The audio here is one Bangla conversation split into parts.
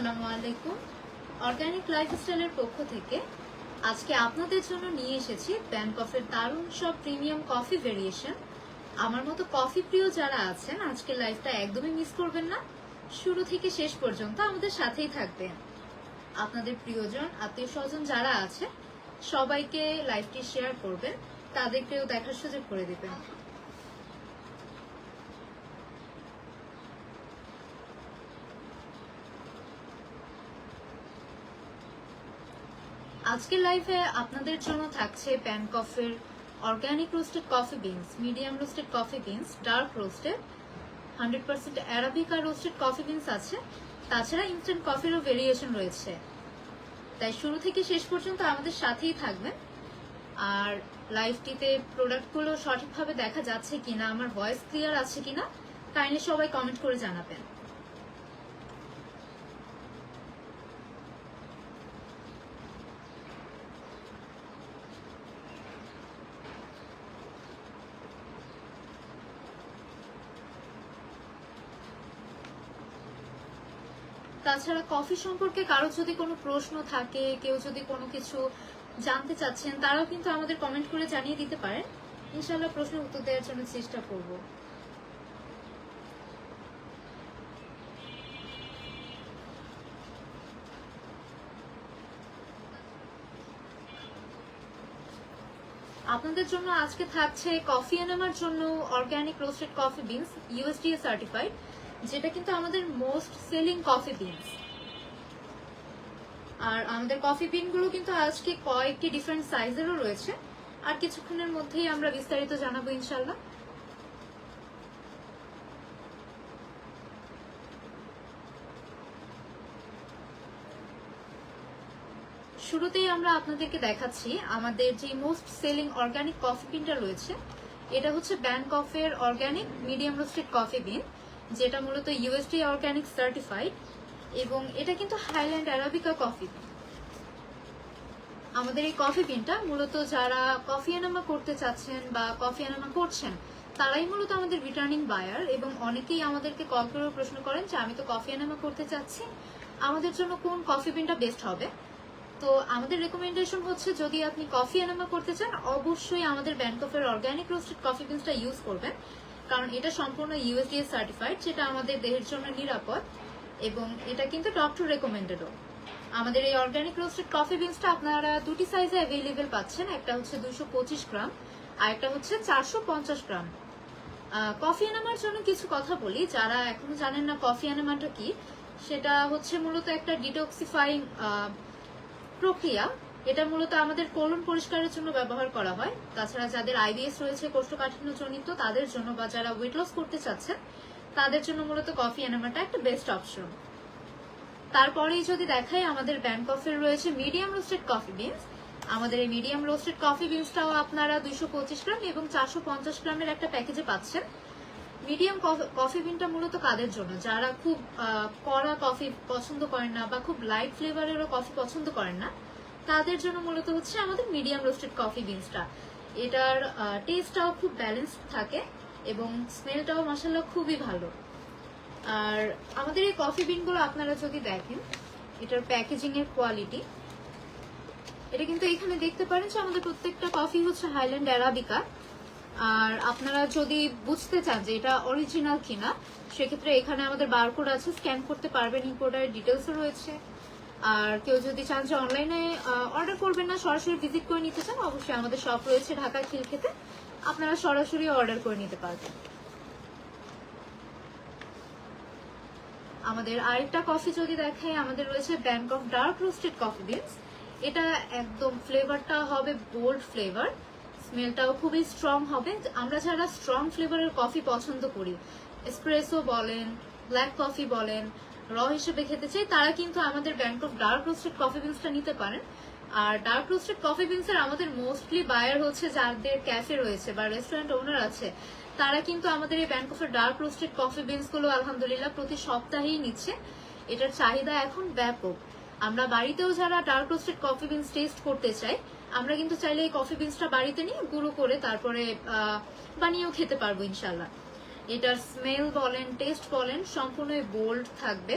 আসসালামু আলাইকুম। অর্গানিক লাইফস্টাইলের পক্ষ থেকে আজকে আপনাদের জন্য নিয়ে এসেছি ব্যাংক কফের দারুণ সব প্রিমিয়াম কফি ভেরিয়েশন আমার মতো কফি প্রিয় যারা আছেন আজকের লাইফটা একদমই মিস করবেন না। শুরু থেকে শেষ পর্যন্ত আমাদের সাথেই থাকবেন। আপনাদের প্রিয়জন আত্মীয় স্বজন যারা আছে সবাইকে লাইফটি শেয়ার করবেন, তাদেরকেও দেখার সুযোগ করে দেবেন। আজকের লাইফে আপনাদের জন্য থাকছে pan কফের organic roasted coffee beans medium roasted coffee beans dark roasted hundred percent arabica roasted coffee beans আছে। তাছাড়া ইনস্ট্যান্ট কফিরও ভেরিয়েশন রয়েছে। তাই শুরু থেকে শেষ পর্যন্ত আমাদের সাথেই থাকবেন। আর লাইভটিতে প্রোডাক্টগুলো সঠিকভাবে দেখা যাচ্ছে কিনা, আমার ভয়েস ক্লিয়ার আছে কিনা কাইন্ডলি সবাই কমেন্ট করে জানাবেন। তাছাড়া কফি সম্পর্কে কারও যদি কোনো প্রশ্ন থাকে, কেউ যদি কোনো কিছু জানতে চাচ্ছেন, তারাও কিন্তু আমাদের কমেন্ট করে জানিয়ে দিতে পারেন ইনশাল্লাহ প্রশ্নের উত্তর দেওয়ার জন্য চেষ্টা করব। আপনাদের জন্য আজকে থাকছে কফি এনামার জন্য organic roasted coffee beans USDA certified যেটা কিন্তু আমাদের মোস্ট সেলিং কফি বিনস আর আমাদের কফি বিনগুলো কিন্তু আজকে কয়েকটি ডিফারেন্ট সাইজেরও রয়েছে। আর কিছুক্ষণের মধ্যেই আমরা বিস্তারিত জানাব ইনশাল্লাহ শুরুতেই আমরা আপনাদেরকে দেখাচ্ছি আমাদের যে মোস্ট সেলিং অর্গানিক কফি বিনটা রয়েছে। এটা হচ্ছে ব্যান কফের organic medium roasted coffee bean যেটা মূলত ইউএসডি অর্গানিক সার্টিফাইড এবং এটা কিন্তু হাইল্যান্ড অ্যারাবিকা কফি আমাদের এই কফি বিনটা মূলত যারা কফি এনামা করতে চাচ্ছেন বা কফি এনামা করছেন, তারাই মূলত আমাদের রিটার্নিং বায়ার এবং অনেকেই আমাদেরকে কল করে প্রশ্ন করেন যে, আমি তো কফি এনামা করতে চাচ্ছি, আমাদের জন্য কোন কফি বিনটা বেস্ট হবে? তো আমাদের রেকমেন্ডেশন হচ্ছে, যদি আপনি কফি এনামা করতে চান, অবশ্যই আমাদের ব্যাংকফের অর্গানিক রোস্টেড কফি বিনসটা ইউজ করবেন। কারণ এটা সম্পূর্ণ ইউএসডিএ সার্টিফাইড যেটা আমাদের দেহের জন্য নিরাপদ, এবং এটা কিন্তু ডক্টর রেকমেন্ডেডও আমাদের এই অর্গানিক রোস্টেড কফি বিনসটা আপনারা দুটি সাইজে অ্যাভেলেবেল পাচ্ছেন, একটা হচ্ছে দুশো গ্রাম, আর একটা হচ্ছে চারশো পঞ্চাশ গ্রাম। কফি এনামার জন্য কিছু কথা বলি, যারা এখনও জানেন না কফি এনামাটা কি, সেটা হচ্ছে মূলত একটা ডিটক্সিফাইং প্রক্রিয়া এটা মূলত আমাদের কোলন পরিষ্কারের জন্য ব্যবহার করা হয়। তাছাড়া যাদের আইবিএস রয়েছে কোষ্ঠকাঠিন্য জনিত, তাদের জন্য বা যারা ওয়েট লস করতে চাচ্ছেন, তাদের জন্য মূলত কফি এনামাটা একটা বেস্ট অপশন তারপরেই যদি দেখাই আমাদের ব্যান্ড কফির রয়েছে মিডিয়াম রোস্টেড কফি বিনস আমাদের এই মিডিয়াম রোস্টেড কফি বিনসটাও আপনারা দুইশো পঁচিশ গ্রাম এবং চারশো পঞ্চাশ গ্রামের একটা প্যাকেজে পাচ্ছেন। মিডিয়াম কফি বিনটা মূলত কাদের জন্য? যারা খুব কড়া কফি পছন্দ করেন না বা খুব লাইট ফ্লেভারেরও কফি পছন্দ করেন না তাদের জন্য মূলত হচ্ছে আমাদের মিডিয়াম রোস্টেড কফি বিনসটা এটার টেস্টটাও খুব ব্যালেন্সড থাকে এবং স্মেলটাও মশালা খুবই ভালো। আর আমাদের এই কফি বিনগুলো আপনারা যদি দেখেন, এটার প্যাকেজিং এর কোয়ালিটি এটা কিন্তু এখানে দেখতে পারেন যে আমাদের প্রত্যেকটা কফি হচ্ছে হাইল্যান্ড অ্যারাবিকা আর আপনারা যদি বুঝতে চান যে এটা অরিজিনাল কিনা, সেক্ষেত্রে এখানে আমাদের বারকোড আছে স্ক্যান করতে পারবেন ইম্পোর্টারের ডিটেলসও রয়েছে। আর কেউ যদি চান যে অনলাইনে অর্ডার করবেন না, সরাসরি ভিজিট করে নিতে চান, অবশ্যই আমাদের শপ রয়েছে ঢাকা খিলক্ষেতে। আপনারা সরাসরি অর্ডার করে নিতে পারবেন। আমাদের আরেকটা কফি যদি দেখাই, আমাদের রয়েছে Bancoff dark roasted coffee beans এটা একদম ফ্লেভারটা হবে বোল্ড ফ্লেভার স্মেলটাও খুবই স্ট্রং হবে। আমরা যারা স্ট্রং ফ্লেভারের কফি পছন্দ করি এসপ্রেসো বলেন ব্ল্যাক কফি বলেন র হিসেবে খেতে চাই, তারা কিন্তু আমাদের bank of dark roasted coffee বিনসটা নিতে পারেন। আর ডার্ক রোস্টেড কফি বিনসের আমাদের মোস্টলি বায়ার হচ্ছে যাদের ক্যাফে রয়েছে বা রেস্টুরেন্ট ওনার আছে, তারা কিন্তু আমাদের এই ব্যাংক ব্যাংকফের ডার্ক রোস্টেড কফি বিনসগুলো আলহামদুলিল্লাহ প্রতি সপ্তাহেই নিচ্ছে। এটার চাহিদা এখন ব্যাপক। আমরা বাড়িতেও যারা dark roasted coffee beans taste করতে চাই, আমরা কিন্তু চাইলে এই কফি বিনসটা বাড়িতে নিয়ে গুঁড়ো করে তারপরে বানিয়েও খেতে পারব ইনশাল্লাহ এটার স্মেল বলেন টেস্ট বলেন সম্পূর্ণ বোল্ড থাকবে,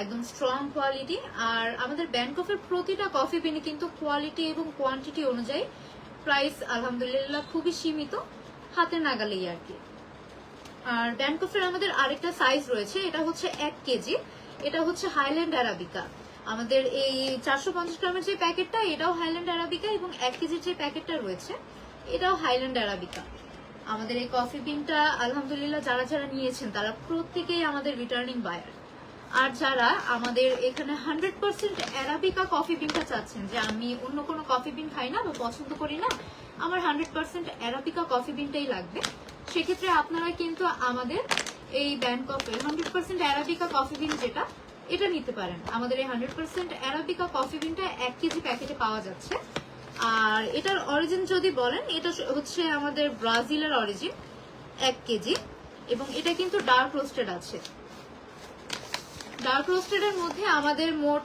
একদম স্ট্রং কোয়ালিটি আর আমাদের ব্যাংকফের প্রতিটা কফি বিনে কিন্তু কোয়ালিটি এবং কোয়ান্টিটি অনুযায়ী প্রাইস আলহামদুলিল্লাহ খুবই সীমিত হাতে নাগালেই আর কি। আর ব্যাংকফের আমাদের আরেকটা সাইজ রয়েছে, এটা হচ্ছে এক কেজি, এটা হচ্ছে হাইল্যান্ড অ্যারাবিকা আমাদের এই চারশো পঞ্চাশ গ্রামের যে প্যাকেটটা, এটাও হাইল্যান্ড অ্যারাবিকা এবং এক কেজির যে প্যাকেটটা রয়েছে, এটাও হাইল্যান্ড অ্যারাবিকা আমাদের এই কফি বিনটা আলহামদুলিল্লাহ যারা যারা নিয়েছেন, তারা প্রত্যেকেই আমাদের রিটার্নিং বায়ার আর যারা আমাদের এখানে হান্ড্রেড পার্সেন্ট অ্যারাবিকা কফি বিনটা চাচ্ছেন, যে আমি অন্য কোনো কফি বিন খাই না বা পছন্দ করি না, আমার হান্ড্রেড পার্সেন্ট অ্যারাবিকা কফি বিনটাই লাগবে। সেক্ষেত্রে আপনারা কিন্তু আমাদের এই Bancoff hundred percent arabica coffee bean যেটা, এটা নিতে পারেন। আমাদের এই হান্ড্রেড পার্সেন্ট অ্যারাবিকা কফি বিনটা এক কেজি প্যাকেটে পাওয়া যাচ্ছে। আর এটার অরিজিন যদি বলেন, এটা হচ্ছে আমাদের ব্রাজিলের অরিজিন এক কেজি, এবং এটা কিন্তু ডার্ক রোস্টেড আছে। ডার্ক রোস্টেডের মধ্যে আমাদের মোট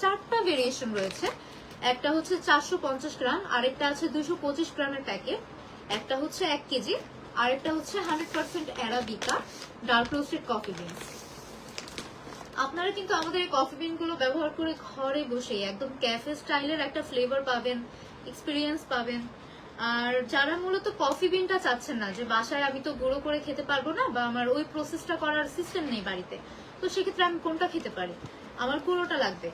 চারটা ভেরিয়েশন রয়েছে। একটা হচ্ছে চারশো পঞ্চাশ গ্রাম, আরেকটা আছে দুশো পঁচিশ গ্রামের প্যাকেট। একটা হচ্ছে এক কেজি, আরেকটা হচ্ছে hundred percent arabica dark roasted coffee beans আপনারা কিন্তু আমাদের এই কফি বিনগুলো ব্যবহার করে ঘরে বসে একদম ক্যাফে স্টাইলের একটা ফ্লেভার পাবেন। এক্সপিরিয়েন্স পাবেন। আর যারা মূলত কফি বিনটা চাচ্ছেন না, যে বাসায় আমি তো গুঁড়ো করে খেতে পারব না, বা আমার ওই প্রসেসটা করার সিস্টেম নেই বাড়িতে, তো সেক্ষেত্রে আমি কোনটা খেতে পারি? আমার পুরোটা লাগবে।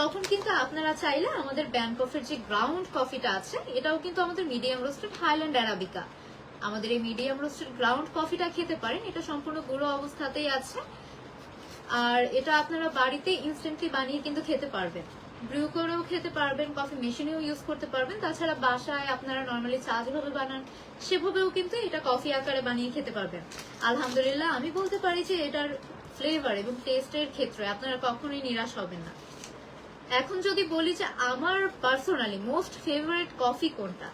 তখন কিন্তু আপনারা চাইলে আমাদের ব্যান কফির যে গ্রাউন্ড কফিটা আছে, এটাও কিন্তু আমাদের মিডিয়াম রোস্টেড হাইল্যান্ড অ্যারাবিকা আমাদের এই মিডিয়াম রোস্টেড গ্রাউন্ড কফিটা খেতে পারেন, এটা সম্পূর্ণ গুঁড়ো অবস্থাতেই আছে। আর এটা আপনারা বাড়িতে ইনস্ট্যান্টলি বানিয়ে কিন্তু খেতে পারবেন। ব্রিউ করেও খেতে পারবেন কফি মেশিনেও ইউজ করতে পারবেন। তাছাড়া বাসায় আপনারা নর্মালি চা যেভাবে বানান, সেভাবেও কিন্তু এটা কফি আকারে বানিয়ে খেতে পারবেন। আলহামদুলিল্লাহ, আমি বলতে পারি যে এটার ফ্লেভার এবং টেস্টের ক্ষেত্রে আপনারা কখনোই নিরাশ হবেন না। এখন যদি বলি যে আমার পার্সোনালি মোস্ট ফেভারিট কফি কোনটা,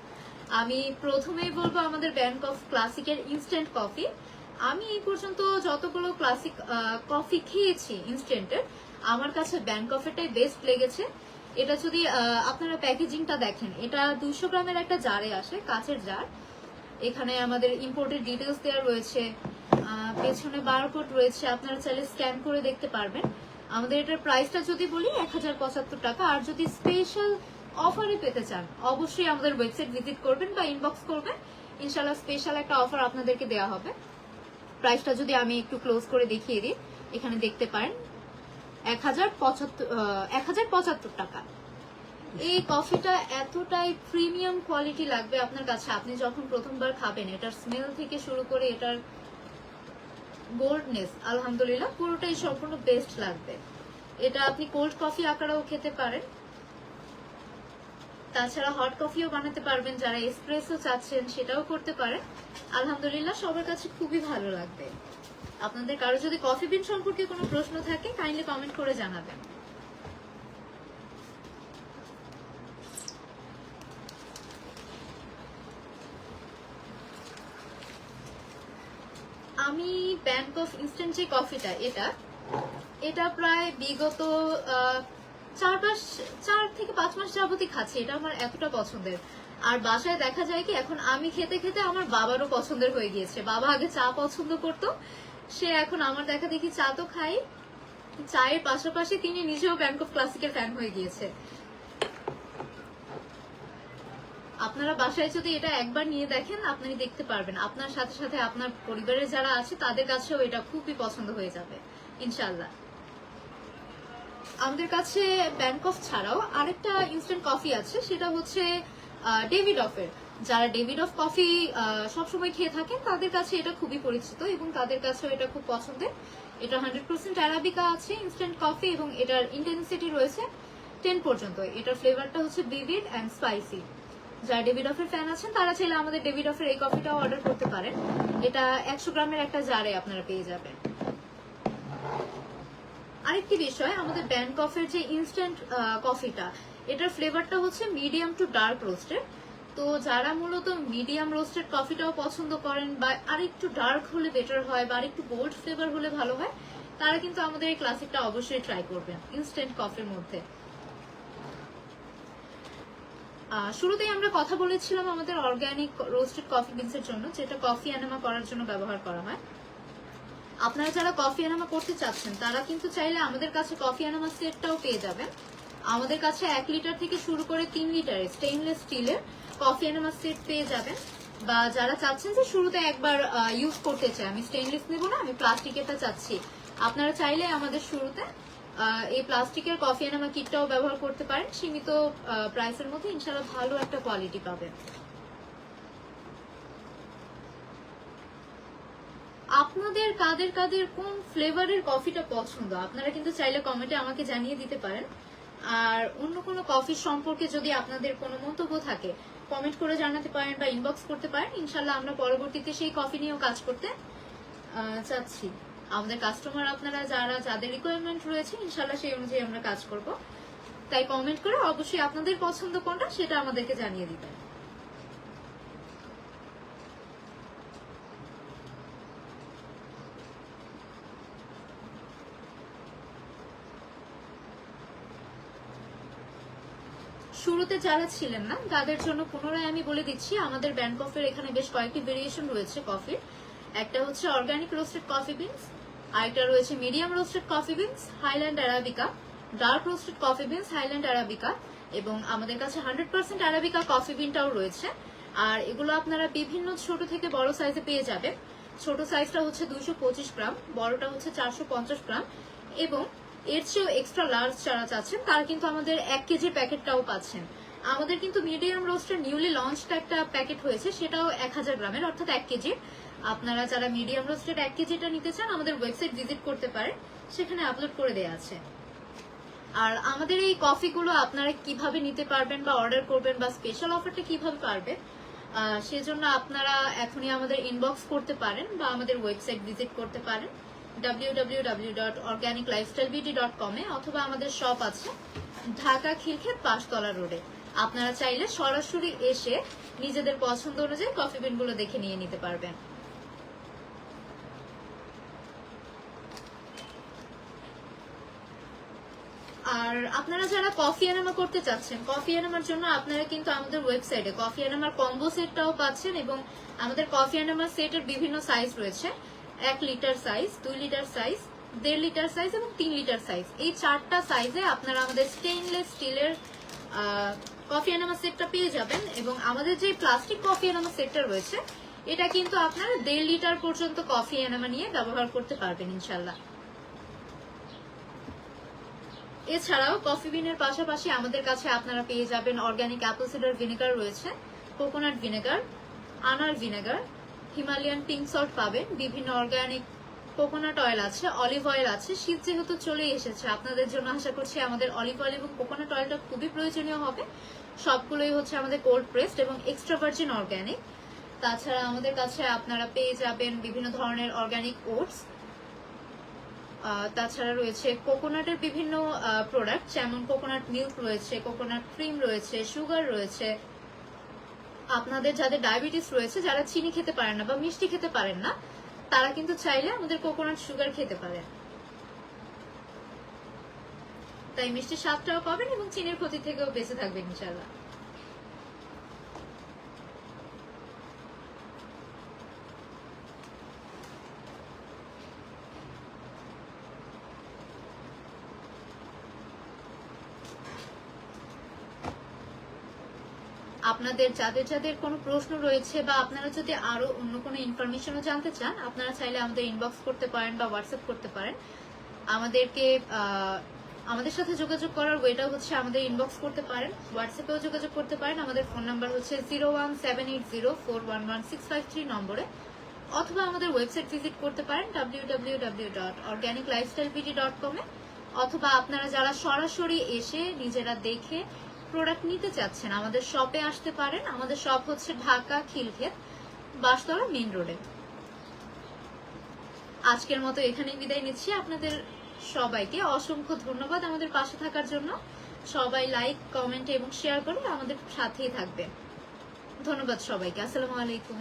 আমি প্রথমেই বলব আমাদের ব্যাংক অফ ক্লাসিকের ইনস্ট্যান্ট কফি আমি এই পর্যন্ত যতগুলো ক্লাসিক কফি খেয়েছি ইনস্ট্যান্টের আমার কাছে ব্যাংক কফিটাই বেস্ট লেগেছে। এটা যদি আপনারা প্যাকেজিংটা দেখেন, এটা দুশো গ্রামের একটা জারে আসে, কাচের জার। এখানে আমাদের ইম্পোর্টের ডিটেলস দেওয়া রয়েছে পেছনে বারকোড রয়েছে, আপনারা চাইলে স্ক্যান করে দেখতে পারবেন। আমাদের এটার প্রাইসটা যদি বলি, এক হাজার পঁচাত্তর টাকা। আর যদি স্পেশাল অফারে পেতে চান, অবশ্যই আমাদের ওয়েবসাইট ভিজিট করবেন বা ইনবক্স করবেন। ইনশাল্লাহ স্পেশাল একটা অফার আপনাদেরকে দেওয়া হবে। প্রাইসটা যদি আমি একটু ক্লোজ করে দেখিয়ে দিই, এখানে দেখতে পারেন। এক হাজার পঁচাত্তর এক হাজার পঁচাত্তর টাকা। এই কফিটা এতটাই প্রিমিয়াম কোয়ালিটি লাগবে আপনার কাছে। আপনি যখন প্রথমবার খাবেন, এটার স্মেল থেকে শুরু করে এটার গোল্ডনেস আলহামদুলিল্লাহ, পুরোটাই সম্পূর্ণ বেস্ট লাগবে। এটা আপনি কোল্ড কফি আকারেও খেতে পারেন। তাছাড়া হট কফিও বানাতে পারবেন। যারা এসপ্রেসও চাচ্ছেন, সেটাও করতে পারেন। আলহামদুলিল্লাহ, সবার কাছে খুবই ভালো লাগবে। আপনাদের কারও যদি কফি বিন সম্পর্কে কোনো প্রশ্ন থাকে কাইন্ডলি কমেন্ট করে জানাবেন। আমি ব্যাংক অফ ইনস্ট্যান্ট যে কফিটা এটা এটা প্রায় বিগত চার মাস, চার থেকে পাঁচ মাস যাবতই খাচ্ছি, এটা আমার এতটা পছন্দের। আর বাসায় দেখা যায় কি, এখন আমি খেতে খেতে আমার বাবারও পছন্দের হয়ে গিয়েছে। বাবা আগে চা পছন্দ করতো সে এখন আমার দেখা দেখি চা তো খাই। চায়ের পাশাপাশি তিনি নিজেও ব্যাংক অফ ক্লাসিকের ফ্যান হয়ে গিয়েছে। আপনারা বাসায় যদি এটা একবার নিয়ে দেখেন, আপনি দেখতে পারবেন। আপনার সাথে সাথে আপনার পরিবারের যারা আছে, তাদের কাছেও এটা খুবই পছন্দ হয়ে যাবে ইনশাল্লাহ আমাদের কাছে ব্যাংক অফ ছাড়াও আরেকটা ইনস্ট্যান্ট কফি আছে, সেটা হচ্ছে ডেভিড অফের যারা ডেভিড অফ কফি সবসময় খেয়ে থাকেন, তাদের কাছে এটা খুবই পরিচিত এবং তাদের কাছেও এটা খুব পছন্দের। এটা হান্ড্রেড পার্সেন্ট অ্যারাবিকা আছে ইনস্ট্যান্ট কফি এবং এটার ইন্টেন্সিটি রয়েছে টেন পর্যন্ত। এটার ফ্লেভারটা হচ্ছে বিভিড অ্যান্ড স্পাইসি যারা ডেভিড অফের ফ্যান আছেন, তারা চাইলে আমাদের ডেভিড অফের এই কফিটাও অর্ডার করতে পারেন। এটা একশো গ্রামের একটা জারে আপনারা পেয়ে যাবেন। আরেকটি বিষয়, আমাদের ব্যান কফের যে ইনস্ট্যান্ট কফিটা এটার ফ্লেভারটা হচ্ছে মিডিয়াম টু ডার্ক রোস্টেড তো যারা মূলত মিডিয়াম রোস্টেড কফিটাও পছন্দ করেন বা আরেকটু ডার্ক হলে বেটার হয় বা আরেকটু বোল্ড ফ্লেভার হলে ভালো হয়, তারা কিন্তু আমাদের এই ক্লাসিকটা অবশ্যই ট্রাই করবেন ইনস্ট্যান্ট কফির মধ্যে। শুরুতেই আমরা কথা বলেছিলাম আমাদের অর্গানিক রোস্টেড কফি বিনসের জন্য, যেটা কফি অ্যানামা করার জন্য ব্যবহার করা হয়। আপনারা যারা কফি এনামা করতে চাচ্ছেন, তারা কিন্তু চাইলে আমাদের কাছে কফি এনামা সেটটাও পেয়ে যাবেন। আমাদের কাছে এক লিটার থেকে শুরু করে তিন লিটারের স্টেইনলেস স্টিলের কফি এনামা সেট পেয়ে যাবেন। বা যারা চাচ্ছেন যে শুরুতে একবার ইউজ করতে চাই আমি স্টেইনলেস নেব না, আমি প্লাস্টিকেরটা চাচ্ছি। আপনারা চাইলে আমাদের শুরুতে এই প্লাস্টিকের কফি এনামা কিটটাও ব্যবহার করতে পারেন। সীমিত প্রাইসের মধ্যে ইনশাল্লাহ ভালো একটা কোয়ালিটি পাবেন। আপনাদের কাদের কাদের কোন ফ্লেভারের কফিটা পছন্দ? আপনারা কিন্তু চাইলে কমেন্টে আমাকে জানিয়ে দিতে পারেন। আর অন্য কোনো কফি সম্পর্কে যদি আপনাদের কোনো মন্তব্য থাকে কমেন্ট করে জানাতে পারেন বা ইনবক্স করতে পারেন। ইনশাল্লাহ আমরা পরবর্তীতে সেই কফি নিয়েও কাজ করতে চাচ্ছি। আমাদের কাস্টমার আপনারা যারা, যাদের রিকোয়ারমেন্ট রয়েছে ইনশাল্লাহ সেই অনুযায়ী আমরা কাজ করব। তাই কমেন্ট করে অবশ্যই আপনাদের পছন্দ কোনটা, সেটা আমাদেরকে জানিয়ে দিবেন। শুরুতে যারা ছিলেন না, তাদের জন্য পুনরায় আমি বলে দিচ্ছি, আমাদের ব্যান্ড কফির এখানে বেশ কয়েকটি ভেরিয়েশন রয়েছে কফির। একটা হচ্ছে অর্গানিক রোস্টেড কফি বিনস আরেকটা রয়েছে medium roasted coffee beans highland arabica dark roasted coffee beans highland arabica এবং আমাদের কাছে হান্ড্রেড পার্সেন্ট অ্যারাবিকা কফি বিনটাও রয়েছে। আর এগুলো আপনারা বিভিন্ন ছোট থেকে বড় সাইজে পেয়ে যাবেন। ছোট সাইজটা হচ্ছে দুইশো পঁচিশ গ্রাম, বড়টা হচ্ছে চারশো পঞ্চাশ গ্রাম এবং এর চেয়েও এক্সট্রা লার্জ যারা চাচ্ছেন, তারা কিন্তু আমাদের এক কেজির প্যাকেটটাও পাচ্ছেন। আমাদের কিন্তু মিডিয়াম রোস্টের নিউলি লঞ্চড একটা প্যাকেট হয়েছে, সেটাও এক হাজার গ্রামের, অর্থাৎ এক কেজি আপনারা যারা মিডিয়াম রোস্টেড এক কেজিটা নিতে চান, আমাদের ওয়েবসাইট ভিজিট করতে পারেন, সেখানে আপলোড করে দেওয়া আছে। আর আমাদের এই কফিগুলো আপনারা কীভাবে নিতে পারবেন বা অর্ডার করবেন বা স্পেশাল অফারটা কীভাবে পারবেন সেজন্য আপনারা এখনই আমাদের ইনবক্স করতে পারেন বা আমাদের ওয়েবসাইট ভিজিট করতে পারেন। www.organiclifestylebeauty.com এ অথবা আমাদের শপ আছে ঢাকা পাঁচতলা রোডে আপনারা চাইলে সরাসরি এসে নিজেদের পছন্দ অনুযায়ী কফি বিনগুলো দেখে নিয়ে নিতে পারবেন। আর আপনারা যারা কফি এনামা করতে চাচ্ছেন কফি এনামার জন্য আপনারা কিন্তু আমাদের ওয়েবসাইটে কফি এনামার কম্বো সেটটাও পাচ্ছেন এবং আমাদের কফি এনামার সেটের বিভিন্ন সাইজ রয়েছে। এক লিটার সাইজ দুই লিটার সাইজ দেড় লিটার সাইজ এবং তিন লিটার সাইজ এই চারটা সাইজে আপনারা আমাদের স্টেইনলেস স্টিলের কফি এনামা সেটটা পেয়ে যাবেন এবং আমাদের যে প্লাস্টিক কফি এনামা সেটটা রয়েছে, এটা কিন্তু আপনারা দেড় লিটার পর্যন্ত কফি এনামা নিয়ে ব্যবহার করতে পারবেন ইনশাল্লাহ এছাড়াও কফি বিনের পাশাপাশি আমাদের কাছে আপনারা পেয়ে যাবেন অর্গানিক অ্যাপল সিডার ভিনেগার রয়েছে কোকোনাট ভিনেগার আনার ভিনেগার হিমালয়ান পিঙ্ক সল্ট পাবেন। বিভিন্ন অর্গানিক কোকোনাট অয়েল আছে, অলিভ অয়েল আছে। শীত যেহেতু চলে এসেছে, আপনাদের জন্য আশা করছি আমাদের অলিভ অয়েল এবং কোকোনাট অয়েলটা খুবই প্রয়োজনীয় হবে। সবগুলোই হচ্ছে আমাদের কোল্ড প্রেসড এবং এক্সট্রা ভার্জিন অর্গানিক তাছাড়া আমাদের কাছে আপনারা পেয়ে যাবেন বিভিন্ন ধরনের অর্গানিক ওটস তাছাড়া রয়েছে কোকোনাটের বিভিন্ন প্রোডাক্ট যেমন কোকোনাট মিল্ক রয়েছে, কোকোনাট ক্রিম রয়েছে সুগার রয়েছে আপনাদের যাদের ডায়াবেটিস রয়েছে, যারা চিনি খেতে পারেন না বা মিষ্টি খেতে পারেন না, তারা কিন্তু চাইলে আমাদের কোকোনাট সুগার খেতে পারেন। তাই মিষ্টির স্বাদটাও পাবেন এবং চিনির ক্ষতি থেকেও বেঁচে থাকবেন ইনশাল্লাহ আপনাদের যাদের যাদের কোনো প্রশ্ন রয়েছে বা আপনারা যদি আরও অন্য কোনো ইনফরমেশনও জানতে চান, আপনারা চাইলে আমাদের ইনবক্স করতে পারেন বা হোয়াটসঅ্যাপ করতে পারেন। আমাদেরকে আমাদের সাথে যোগাযোগ করার ওয়েটা হচ্ছে আমাদের ইনবক্স করতে পারেন। হোয়াটসঅ্যাপেও যোগাযোগ করতে পারেন। আমাদের ফোন নাম্বার হচ্ছে zero one seven eight zero four one one six five three নম্বরে। অথবা আমাদের ওয়েবসাইট ভিজিট করতে পারেন W W W dot organic lifestyle dot কমে অথবা আপনারা যারা সরাসরি এসে নিজেরা দেখে প্রোডাক্ট নিতে চাচ্ছেন, আমাদের শপে আসতে পারেন। আমাদের শপ হচ্ছে ঢাকা খিলক্ষেত বাসতলা মেন রোডে আজকের মতো এখানেই বিদায় নিচ্ছি। আপনাদের সবাইকে অসংখ্য ধন্যবাদ আমাদের পাশে থাকার জন্য। সবাই লাইক কমেন্ট এবং শেয়ার করে আমাদের সাথেই থাকবে ধন্যবাদ সবাইকে। আসসালামু আলাইকুম।